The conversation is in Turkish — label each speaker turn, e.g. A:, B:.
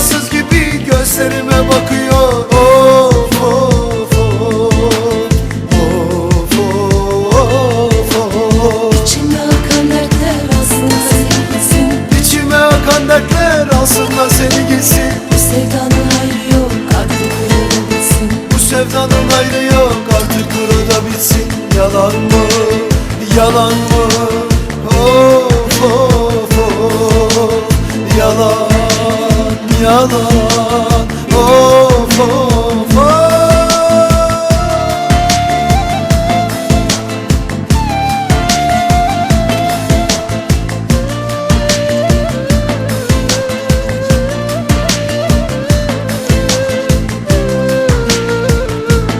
A: Rüyasız gibi gözlerime bakıyor. Of of of Of of of.
B: İçime akan dertler aslında seni gitsin.
A: İçime akan dertler aslında seni gitsin.
B: Bu sevdanın ayrı yok artık burada bitsin
A: Bu sevdanın ayrı yok artık burada bitsin Yalan mı? Yalan mı? yalan. Oh.